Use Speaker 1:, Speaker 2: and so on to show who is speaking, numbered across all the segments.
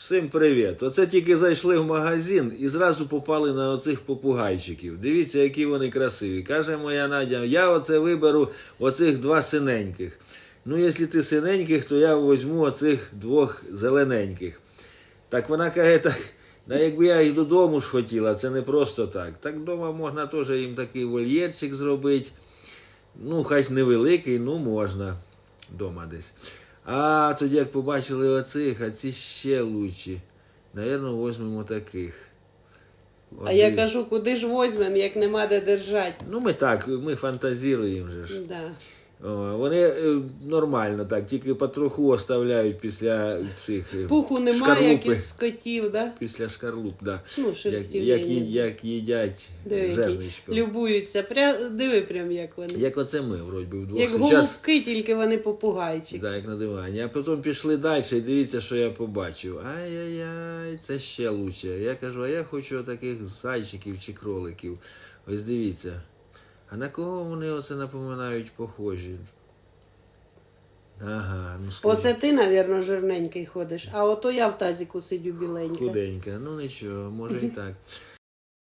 Speaker 1: Всім привіт! Оце тільки зайшли в магазин і зразу попали на оцих попугайчиків. Дивіться, які вони красиві. Каже моя Надя, я оце виберу оцих два синеньких. Ну, якщо ти синеньких, то я візьму оцих двох зелененьких. Так вона каже, так, да якби я їх додому ж хотіла, це не просто так. Так вдома можна теж їм такий вольєрчик зробити. Ну, хай невеликий, ну можна вдома десь. А тоді як побачили оцих, а ці ще лучші. Навірно, візьмемо таких.
Speaker 2: А я кажу, куди ж возьмемо, як нема де держати.
Speaker 1: Ну, ми так, ми фантазіруємо же ж.
Speaker 2: Да.
Speaker 1: Вони е, нормально так, тільки потроху оставляють після цих е,
Speaker 2: Пуху немає, як із скотів, да?
Speaker 1: Після шкарлуп, да.
Speaker 2: Ну,
Speaker 1: Як, як, як їдять зерничко.
Speaker 2: Любуються. Пря... Диви прям, як вони.
Speaker 1: Як оце ми, вроді, вдвох.
Speaker 2: Як
Speaker 1: Сейчас,
Speaker 2: голубки, тільки вони попугайчики.
Speaker 1: да, як на дивані. А потім пішли далі і дивіться, що я побачив. Ай-яй-яй, це ще лучше. Я кажу, а я хочу таких зайчиків чи кроликів. Ось дивіться. А на кого вони оце напоминають похожі? Ага, ну скажи.
Speaker 2: Оце ти, навірно, жирненький ходиш, а ото я в тазіку сидю біленька.
Speaker 1: Худенька, ну нічого, може і так.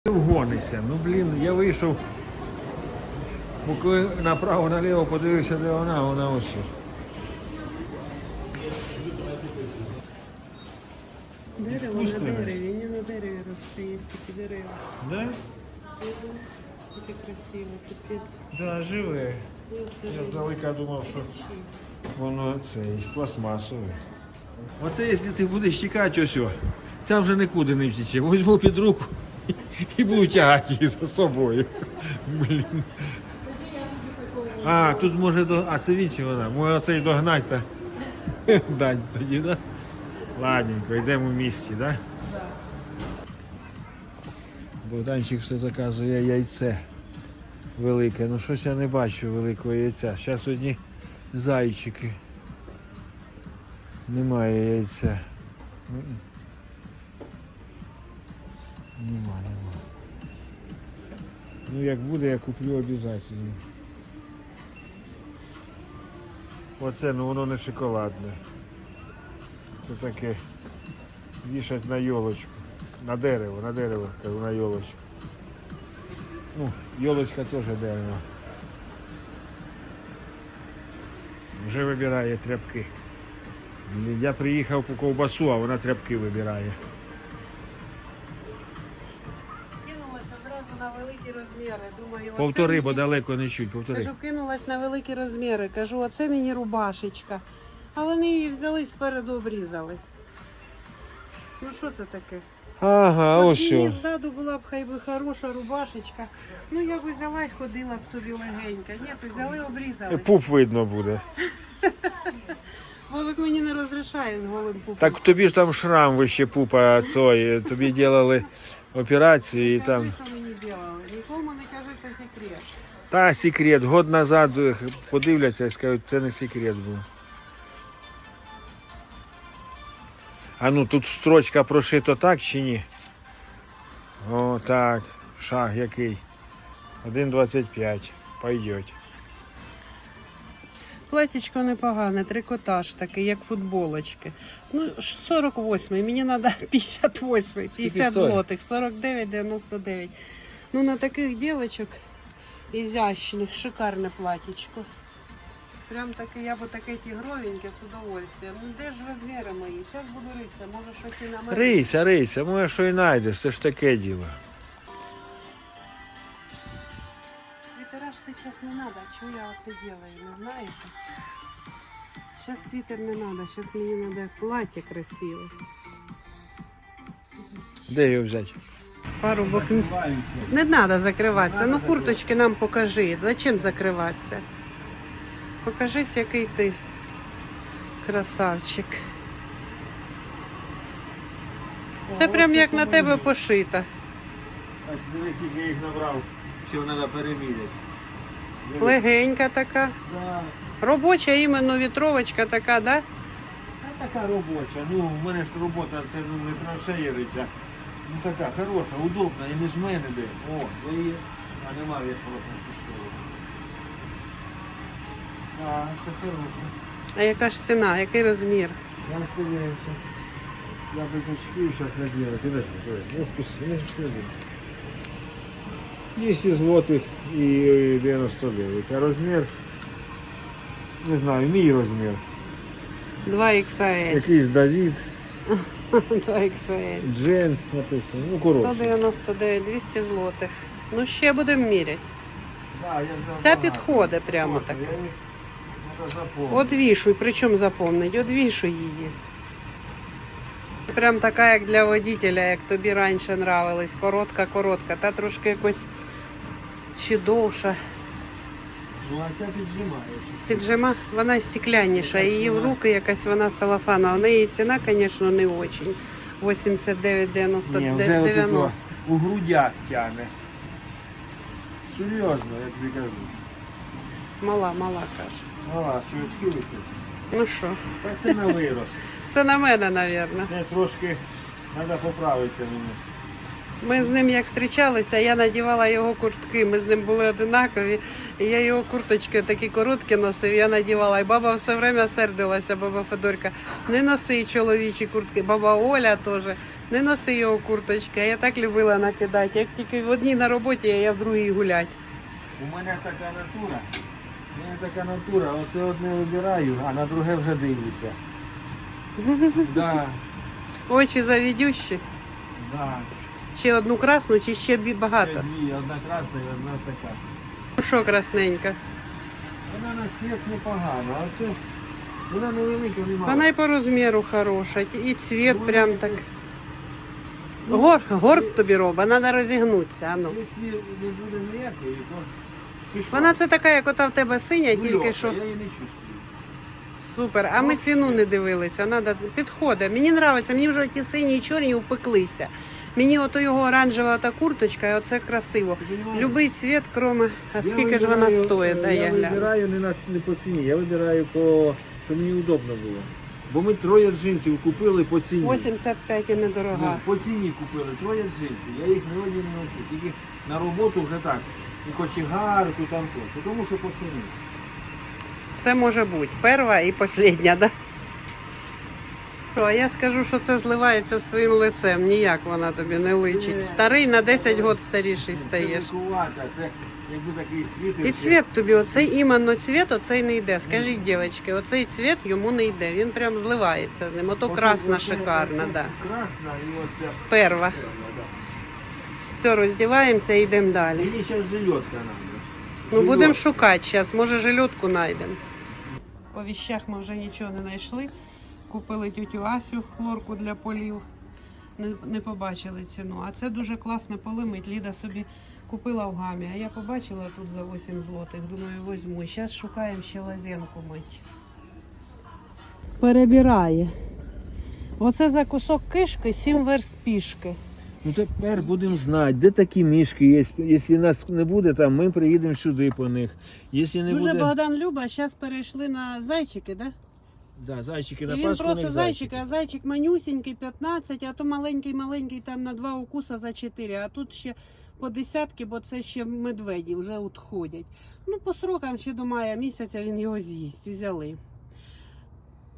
Speaker 1: Вгонися, ну блін, я вийшов. Бо коли направо наліво подивився, де вона, вона ось.
Speaker 2: Дерево на дереві, не на дереві росте, є такі дерева.
Speaker 1: Да?
Speaker 2: Таке красиво, капець.
Speaker 1: Да, живе.
Speaker 2: Ну,
Speaker 1: Я здалека думав, що воно це і пластмасове. Оце якщо ти будеш тікати ось, ця вже нікуди не втіче. Возьму під руку і буду тягати її за собою. Блін. А, тут може до. А це він чи вона? Може оцей догнать та дать тоді, да? Ладненько, йдемо в місті, да? Богданчик все заказує яйце велике. Ну щось я не бачу великого яйця. Зараз одні зайчики. Немає яйця. Нема, нема. Ну як буде, я куплю обов'язково. Оце, ну воно не шоколадне. Це таке вішать на йолочку. На дерево, на дерево, кажу, на йолочку. Ну, йолочка теж дерево. Вже вибирає тряпки. Я приїхав по ковбасу, а вона тряпки вибирає.
Speaker 2: Кинулася одразу на великі розміри. Думаю,
Speaker 1: Повтори, бо далеко не чуть, повтори.
Speaker 2: Кажу, кинулась на великі розміри. Кажу, оце мені рубашечка. А вони її взяли спереду обрізали. Ну що це таке?
Speaker 1: Ага,
Speaker 2: От
Speaker 1: ось
Speaker 2: мені
Speaker 1: що.
Speaker 2: ззаду була б хай би хороша рубашечка. Ну я б взяла і ходила б собі легенька. Ні, то взяли обрізали.
Speaker 1: Пуп видно буде.
Speaker 2: Вовик мені не розрішає з голим пупом.
Speaker 1: Так тобі ж там шрам вище пупа цой. Тобі робили операції і там.
Speaker 2: що мені робили. Нікому не кажи, це секрет.
Speaker 1: Та секрет. Год назад е, подивляться і скажуть, це не секрет був. А ну тут строчка прошито так чи ні? О, так. Шаг який. 1,25. Пойдет.
Speaker 2: Платічко непогане, трикотаж такий, як футболочки. Ну, 48, мені треба 58, 50
Speaker 1: стоїть?
Speaker 2: злотих, 49,99. Ну, на таких дівчаток ізящних, шикарне платічко. Прям таке, я б таке тігровеньке з удовольствием. Ну, де ж розміри мої? Зараз буду ритися, може щось і на мене.
Speaker 1: Рийся, рийся, може що і знайдеш, це ж таке діло.
Speaker 2: Свитера ж сейчас не надо. Что я это делаю, не знаете? Сейчас свитер не надо, сейчас мне надо платье красивое.
Speaker 1: Де його взяти?
Speaker 2: Парубок не надо закриватися. Ну курточки нам покажи. Зачем закриватися? Покажись, який ти красавчик. Це прям як на тебе пошито.
Speaker 1: Так, дивись, тільки я їх набрав. Все треба переміряти.
Speaker 2: Легенька така.
Speaker 1: Да.
Speaker 2: Робоча іменно вітровочка така, да?
Speaker 1: А така робоча. Ну, в мене ж робота це ну, не траншеєриця. Ну така хороша, удобна і не з мене де. О, є. А нема вішала на цю сторону. А, це хороше.
Speaker 2: А яка ж ціна, який розмір?
Speaker 1: Я сподіваюся. Я без очків зараз надіну. Ти не не спіши, не спіши. 200 злотих і 99. А розмір, не знаю, мій розмір.
Speaker 2: 2 XL.
Speaker 1: Якийсь Давід,
Speaker 2: 2 XL.
Speaker 1: джинс написано. Ну, коротше.
Speaker 2: 199, 200 злотих. Ну ще будемо міряти.
Speaker 1: Да, я багато.
Speaker 2: підходить прямо
Speaker 1: Просто
Speaker 2: так.
Speaker 1: я.
Speaker 2: Одвішуй, причому заповнить, одвішуй її. Прям така, як для водителя, як тобі раніше нравилась. Коротка, коротка, та трошки якось ще довша.
Speaker 1: Ну, а ця піджимається.
Speaker 2: Піджима, вона стекляніша, її в руки якась вона салафана. У неї ціна, звісно, не дуже. 89, 90,
Speaker 1: Ні, вже
Speaker 2: 90.
Speaker 1: отут у грудях тягне. Серйозно, я тобі кажу.
Speaker 2: Мала, мала каже.
Speaker 1: Ага, чувачки висять.
Speaker 2: Ну що,
Speaker 1: Та це на вирост.
Speaker 2: це на мене, мабуть.
Speaker 1: Це трошки треба поправитися мені.
Speaker 2: Ми з ним як зустрічалися, я надівала його куртки. Ми з ним були одинакові. І я його курточки такі короткі носив, я надівала. І баба все время сердилася, баба Федорка. Не носи чоловічі куртки. Баба Оля теж. Не носи його курточки. Я так любила накидати. Як тільки в одній на роботі, а я в другій гулять.
Speaker 1: У мене така натура. Мене така натура. Оце одне вибираю, а на друге вже дивлюся. Да,
Speaker 2: Очі завідющі.
Speaker 1: да.
Speaker 2: Ще одну красну, чи ще бі-
Speaker 1: Це
Speaker 2: багато.
Speaker 1: дві, одна красна і одна така.
Speaker 2: Ну Що красненька?
Speaker 1: Вона на цвіт непогана, а це вона невелика, немає.
Speaker 2: Вона і по розміру хороша, і цвіт прям так. Гор, горб тобі робить, треба розігнутися. Ану.
Speaker 1: Якщо не буде ніякої, то пішла.
Speaker 2: Вона це така, як ота в тебе синя,
Speaker 1: Ну,
Speaker 2: тільки що
Speaker 1: Я її не чувствую.
Speaker 2: супер. А ми ціну не дивилися. Надо підходить. Мені подобається, мені вже ті сині і чорні упеклися. Мені ото його оранжева та курточка, і оце красиво. Любий цвіт, кроме. А
Speaker 1: Я
Speaker 2: скільки ж вона стоїть? Дай я
Speaker 1: я
Speaker 2: гляну.
Speaker 1: вибираю не, на, не по ціні, я вибираю по, щоб мені удобно було. Бо ми троє джинсів купили по ціні.
Speaker 2: 85 і
Speaker 1: Ну,
Speaker 2: недорога.
Speaker 1: по ціні купили троє джинсів. Я їх не одні не ношу. Тільки на роботу вже так. І кочегарку там то. Тому що по ціні.
Speaker 2: Це може бути перша і остання, да? А я скажу, що це зливається з твоїм лицем. Ніяк вона тобі не личить. Старий на 10 років старіший стаєш.
Speaker 1: це якби такий світ.
Speaker 2: І цвіт тобі, оцей іменно цвіт, оцей не йде. Скажіть, дівчатки, оцей цвіт йому не йде. Він прям зливається з ним. Ото красна шикарна, да.
Speaker 1: Красна і оця.
Speaker 2: Перва. Все, роздіваємося і йдемо далі.
Speaker 1: Мені зараз зельотка треба.
Speaker 2: Ну будемо шукати зараз, може жилетку знайдемо. По віщах ми вже нічого не знайшли. Купили тютю Асю хлорку для полів. Не, не побачили ціну. А це дуже класно полимить. Ліда собі купила в гамі. А я побачила тут за 8 злотих. Думаю, візьму. Зараз шукаємо ще лазенку мить. Перебирає. Оце за кусок кишки 7 верст пішки.
Speaker 1: Ну тепер будемо знати, де такі мішки є. Якщо нас не буде там, ми приїдемо сюди по них. Якщо не
Speaker 2: Дуже
Speaker 1: буде.
Speaker 2: Богдан Люба, зараз перейшли на зайчики, так? Да?
Speaker 1: Да, зайчики
Speaker 2: І
Speaker 1: на
Speaker 2: він
Speaker 1: Пасху у
Speaker 2: просто
Speaker 1: них
Speaker 2: зайчик,
Speaker 1: зайчики.
Speaker 2: а зайчик манюсінький 15, а то маленький-маленький там на два укуса за 4, а тут ще по десятки, бо це ще медведі вже відходять. Ну, по срокам ще до мая місяця він його з'їсть, взяли.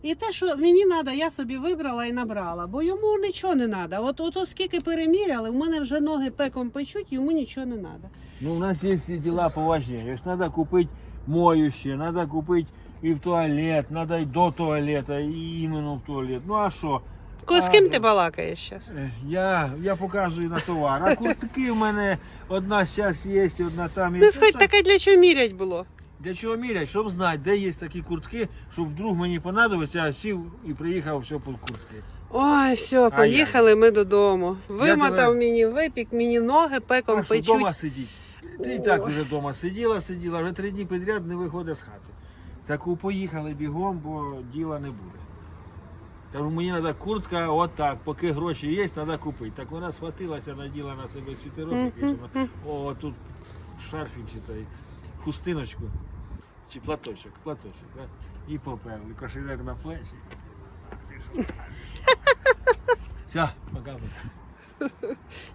Speaker 2: І те, що мені треба, я собі вибрала і набрала, бо йому нічого не треба. От, от, от скільки переміряли, у мене вже ноги пеком печуть, йому нічого не треба.
Speaker 1: Ну, у нас є діла поважні. Якщо треба купити моюще, треба купити і в туалет, треба і до туалета, і іменно в туалет. Ну а що?
Speaker 2: Ко- З ким ти балакаєш зараз?
Speaker 1: Е, Я, я показую на товар. А куртки в мене одна зараз є, одна там є. Ну,
Speaker 2: сходь таке для чого мірять було.
Speaker 1: Для чого мірять? Щоб знати, де є такі куртки, щоб вдруг мені понадобиться, я сів і приїхав все по куртки.
Speaker 2: Ой, все, поїхали ми додому. Вимотав
Speaker 1: тебе-
Speaker 2: мені випік, мені ноги пеком
Speaker 1: А що,
Speaker 2: печуть.
Speaker 1: вдома сидіть? Ти і так вже вдома сиділа, сиділа, вже три дні підряд не виходить з хати. Так поїхали бігом, бо діла не буде. Кажу, мені треба куртка, от так, поки гроші є, треба купити. Так вона схватилася, наділа на себе світерок, якийсь, вона, о, тут шарфік чи цей, хустиночку, чи платочок, платочок, да? і поперли, кошеляк на плечі. Все, пока-пока.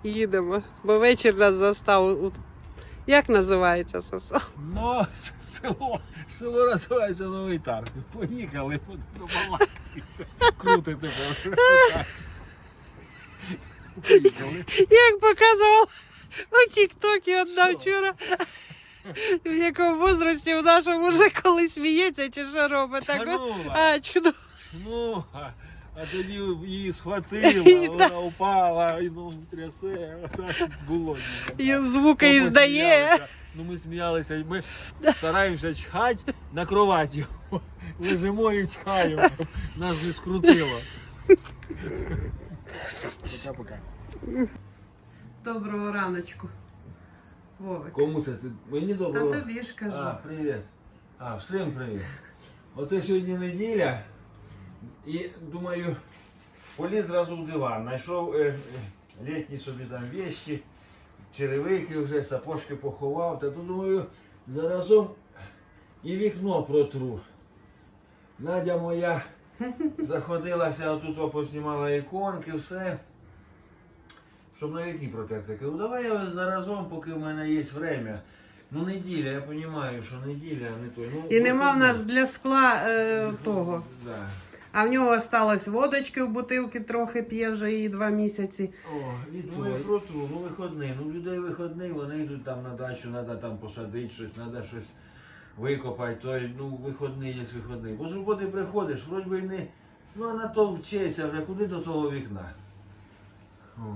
Speaker 2: Їдемо, бо вечір нас застав. у- Як називається сосо?
Speaker 1: Ну, село, село називається Новий Тарг. Поїхали, побалакаємося. Круто тепер. Поїхали.
Speaker 2: Як показував у Тік-Токі одна вчора. В якому возрасті в нашому вже коли сміється чи що робить. Так, от,
Speaker 1: Чханула.
Speaker 2: а, чхну.
Speaker 1: Ну, а, а тоді її схватило, вона упала, і ну трясе, отак було.
Speaker 2: І звуки
Speaker 1: Ми
Speaker 2: іздає.
Speaker 1: посміялися. Ну ми сміялися, і ми стараємося чхати на кроваті. Лежимо і чхаємо, нас не скрутило. Пока-пока.
Speaker 2: Доброго раночку. Вовик.
Speaker 1: Кому це? Ти? Мені
Speaker 2: Та
Speaker 1: доброго.
Speaker 2: тобі ж кажу.
Speaker 1: А, привіт. А, всім привіт. Оце сьогодні неділя. І думаю, поліз зразу в диван. Знайшов е, е, літні собі там вещі, черевики вже, сапожки поховав. Та тут думаю, заразом і вікно протру. Надя моя заходилася, отут поснімала іконки, все. Щоб на вікні протерти. Кажу, давай я заразом, поки в мене є время. Ну неділя, я розумію, що неділя, а не то. Ну,
Speaker 2: І нема в нас для скла е, того.
Speaker 1: Да.
Speaker 2: А в нього осталось водочки в бутилки, трохи п'є вже її два місяці.
Speaker 1: О, і думаю, протру, ну виходний. Ну людей виходний, вони йдуть там на дачу, треба там посадити щось, треба щось викопати, то ну виходний є виходний. Бо з роботи приходиш, вроді би не. Ну а на то вчися вже, куди до того вікна. О.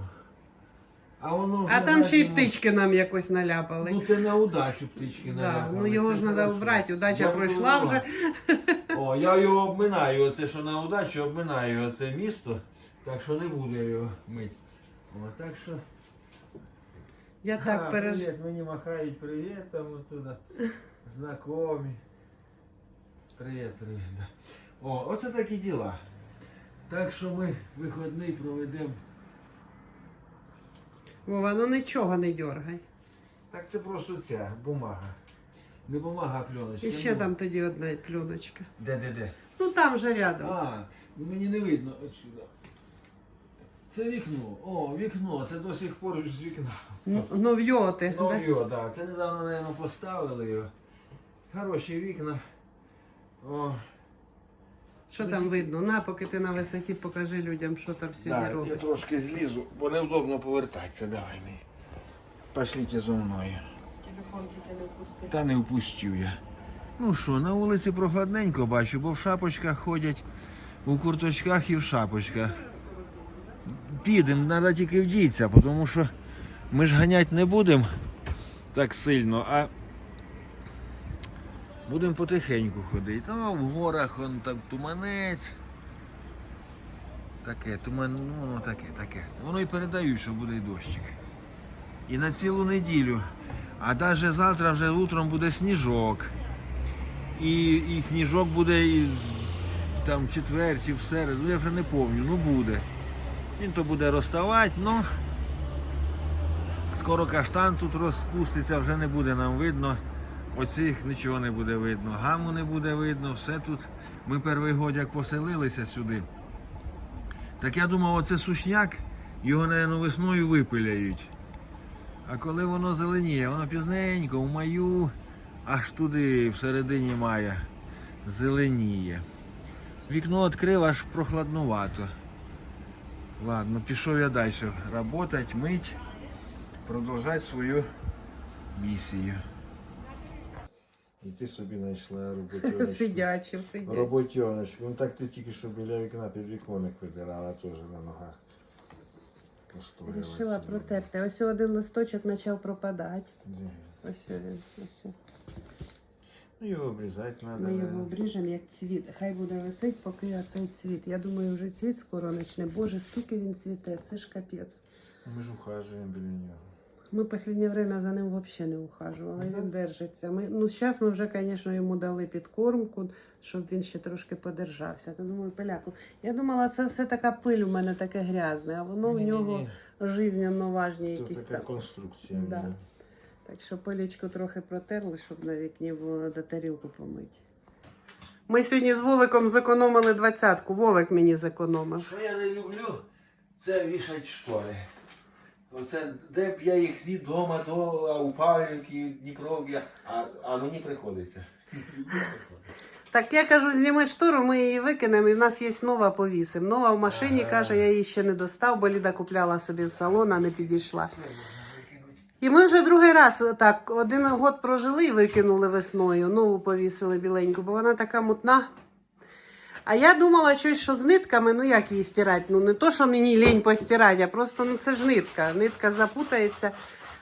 Speaker 1: А воно вже
Speaker 2: А там ще й птички нам якось наляпали.
Speaker 1: Ну це на удачу птички
Speaker 2: Да,
Speaker 1: наляпали,
Speaker 2: ну його
Speaker 1: це
Speaker 2: ж треба
Speaker 1: хорошо.
Speaker 2: вбрати, удача
Speaker 1: Я
Speaker 2: пройшла вже.
Speaker 1: О, я його обминаю, оце що на удачу обминаю оце місто, так що не буду його мити. О, так що.
Speaker 2: Я так
Speaker 1: А,
Speaker 2: переж...
Speaker 1: Привіт, мені махають привіт там оттуда. Знакомі. Привіт, привіт. Да. О, оце такі діла. Так що ми вихідний проведемо.
Speaker 2: Вова, ну нічого не дергай.
Speaker 1: Так це просто ця бумага. Не бумага, а пленочка.
Speaker 2: І ще
Speaker 1: ну.
Speaker 2: там тоді одна плюночка.
Speaker 1: Де, де, де?
Speaker 2: Ну там же рядом.
Speaker 1: А, ну мені не видно отсюда. Це вікно. О, вікно, це до сих пор з вікна.
Speaker 2: Ну, ну вйоти.
Speaker 1: Ну,
Speaker 2: да?
Speaker 1: його, да. Це недавно, мабуть, поставили його. Хороші вікна. О,
Speaker 2: Що там видно? На, поки ти на висоті покажи людям, що там сьогодні
Speaker 1: да, я
Speaker 2: робиться.
Speaker 1: трошки злізу, бо невдобно повертатися. Давай мені. Пошліть зо мною.
Speaker 2: Телефон тільки не впусти.
Speaker 1: Та не впустю я. Ну що, на вулиці прохладненько бачу, бо в шапочках ходять, у курточках і в шапочках. Підемо, треба тільки вдітися, тому що ми ж ганять не будемо так сильно, а будемо потихеньку ходити. Ну, в горах он там туманець. Таке, туман, ну таке, таке. Воно і передають, що буде дощик. І на цілу неділю. А навіть завтра вже утром буде сніжок. І, і сніжок буде і там четвер чи в середу, ну, я вже не пам'ятаю, ну буде. Він то буде розставати, ну скоро каштан тут розпуститься, вже не буде нам видно. Оцих нічого не буде видно. Гаму не буде видно, все тут. Ми перший год як поселилися сюди. Так я думав, оце сушняк, його, напевно, весною випиляють. А коли воно зеленіє, воно пізненько, в маю, аж туди, всередині мая, зеленіє. Вікно відкрив, аж прохладнувато. Ладно, пішов я далі. Работать, мить, продовжати свою місію. І ти собі знайшла роботу.
Speaker 2: Сидячи, сидячи.
Speaker 1: Роботьоночку. Ну так ти тільки що біля вікна під віконник витирала теж на ногах.
Speaker 2: Рішила протерти. Ось один листочок почав пропадати.
Speaker 1: Де?
Speaker 2: Ось він. Ось.
Speaker 1: Ну його обрізати треба.
Speaker 2: Ми його обріжемо як цвіт. Хай буде висить, поки оцей цвіт. Я думаю, вже цвіт скоро почне. Боже, скільки він цвіте, це ж капець.
Speaker 1: Ми ж ухажуємо біля нього.
Speaker 2: Ми в останнє время за ним взагалі не ухажували. Він держиться. Ми, ну, зараз ми вже, звісно, йому дали підкормку, щоб він ще трошки подержався. Та думаю, пиляку. Я думала, це все така пиль у мене таке грязне, а воно в нього жизненно важні
Speaker 1: Це
Speaker 2: якісь
Speaker 1: така
Speaker 2: там.
Speaker 1: конструкція.
Speaker 2: Да. Так що пилічку трохи протерли, щоб на вікні було до тарілку помити. Ми сьогодні з Вовиком зекономили двадцятку. Вовик мені зекономив.
Speaker 1: Що я не люблю, це вішать штори. Оце де б я їх ні вдома, то а у Павлівки, Дніпровки, а, а мені приходиться.
Speaker 2: Так я кажу, зніми штору, ми її викинемо, і в нас є нова повісимо. Нова в машині, каже, я її ще не достав, бо Ліда купляла собі в салон, а не підійшла. І ми вже другий раз так один год прожили і викинули весною. Нову повісили біленьку, бо вона така мутна. А я думала, щось, що з нитками, ну як її стирати? Ну не то, що мені лінь постирати, а просто ну це ж нитка. Нитка запутається.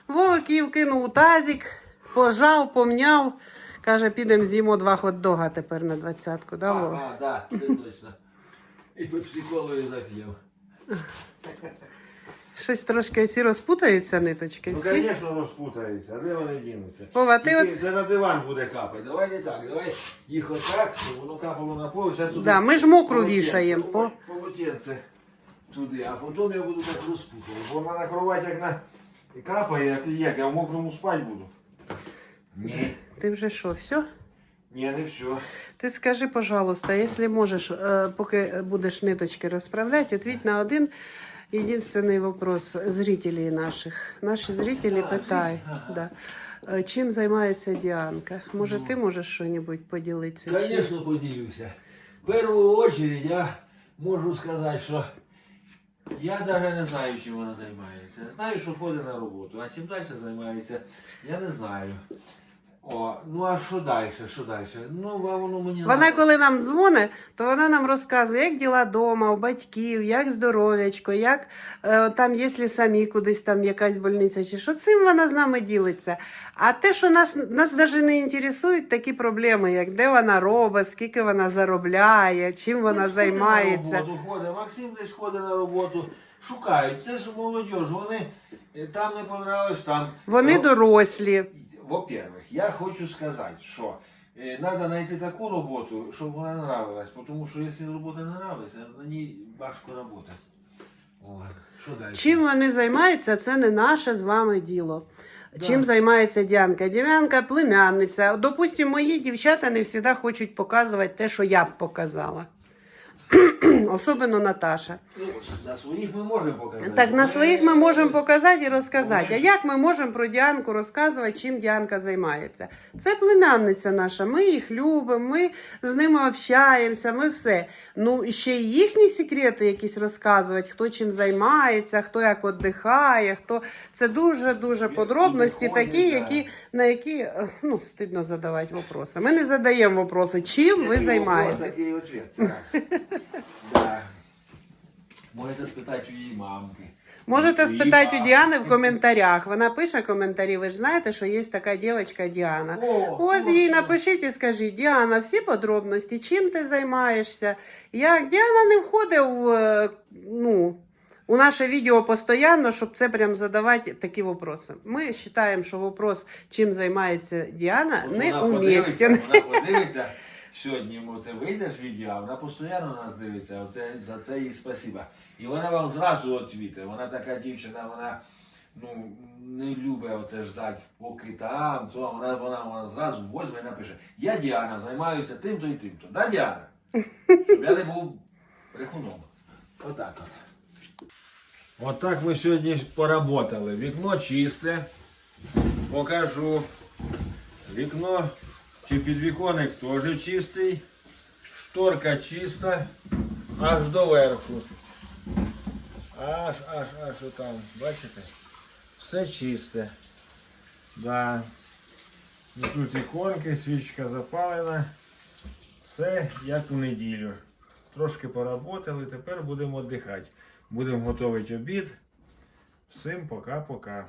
Speaker 2: Вовик її вкинув у тазик, пожав, помняв. Каже, підемо з'їмо два хот-дога тепер на двадцятку. Да, Вова?
Speaker 1: Ага, да, це точно. І по психологію зап'єв.
Speaker 2: Щось трошки ці розпутаються ниточки.
Speaker 1: Ну,
Speaker 2: Всі.
Speaker 1: звісно, розпутається, а де вони дінуться?
Speaker 2: Вова, ти
Speaker 1: Тільки
Speaker 2: от-
Speaker 1: Це на диван буде капати. Давай не так, давай їх отак, щоб воно капало на пол. Зараз
Speaker 2: Да, ми ж мокру вішаємо, по-
Speaker 1: Полотенце туди, а потім я буду так розпутувати. Бо вона на кровать як на капає, як як, я в мокрому спать буду. Ні,
Speaker 2: Ти вже що, все?
Speaker 1: ні, не все.
Speaker 2: Ти скажи, пожалуйста, якщо можеш, е, поки будеш ниточки розправляти, відповідь на один єдиний вопрос зрителей наших. Наші зрителі
Speaker 1: А,
Speaker 2: питають, да. е, чим займається Діанка. Може, ти можеш щось поділитися?
Speaker 1: Звісно, поділюся. В першу чергу я можу сказати, що я навіть не знаю, чим вона займається. Знаю, що ходить на роботу, а чим далі займається, я не знаю. О, ну а що далі? Що далі? Ну, а воно мені
Speaker 2: Вона,
Speaker 1: надо.
Speaker 2: коли нам дзвонить, то вона нам розказує, як діла вдома, у батьків, як здоров'ячко, як е, там, якщо самі кудись там якась больниця чи що, цим вона з нами ділиться. А те, що нас, нас навіть не інтересують такі проблеми, як де вона робить, скільки вона заробляє, чим вона
Speaker 1: Десь ходить
Speaker 2: займається.
Speaker 1: На роботу, ходить. Максим десь ходить на роботу. Шукають. Це ж молодь. Вони е, там не понравилось, там.
Speaker 2: Вони
Speaker 1: Ну,
Speaker 2: дорослі.
Speaker 1: Во-первых, я хочу сказати, що треба знайти таку роботу, щоб вона нравилась, тому що якщо робота не нравиться, на ній важко працювати. О, що далі?
Speaker 2: Чим вони займаються, це не наше з вами діло.
Speaker 1: Да.
Speaker 2: Чим займається Діанка? Діанка племянниця. Допустимо, мої дівчата не завжди хочуть показувати те, що я б показала. Особливо Наташа.
Speaker 1: На своїх ми можемо показати.
Speaker 2: Так, на своїх ми можемо показати і розказати. А як ми можемо про Діанку розказувати, чим Діанка займається? Це племянниця наша, ми їх любимо, ми з ними общаємося, ми все. Ну, і ще й їхні секрети якісь розказувати, хто чим займається, хто як віддихає, хто. Це дуже-дуже подробності, такі, які, на які ну, стидно задавати вопроси. Ми не задаємо вопроси, чим ви займаєтесь.
Speaker 1: Да. Можете спитати у її мамки.
Speaker 2: Можете спитати у. Діани в коментарях. Вона пише коментарі. Ви ж знаєте, що є така дівчинка Діана.
Speaker 1: О,
Speaker 2: Ось їй напишіть і скажіть, Діана, всі подробності, чим ти займаєшся? Як Діана не входить в, е, ну, у наше відео постійно, щоб це прям задавати такі вопроси. Ми вважаємо, що вопрос, чим займається Діана, не умістен.
Speaker 1: Вона подивиться сьогодні, оце вийдеш відео, а вона постійно нас дивиться. Оце, за це їй спасіба. І вона вам зразу відвіте. Вона така дівчина, вона ну, не любить оце ждати, поки там, то вона, вона, вона зразу возьме і напише. Я Діана, займаюся тим-то і тим-то. Да, Діана? Щоб я не був брехуном. Отак от. Отак ми сьогодні поработали. Вікно чисте. Покажу. Вікно чи підвіконник теж чистий. Шторка чиста. Аж до верху. Аж, аж, аж отам. Бачите? Все чисте. Да. І тут іконки, свічка запалена. Все як у неділю. Трошки поработали, тепер будемо віддихати. Будемо готувати обід. Всім пока-пока.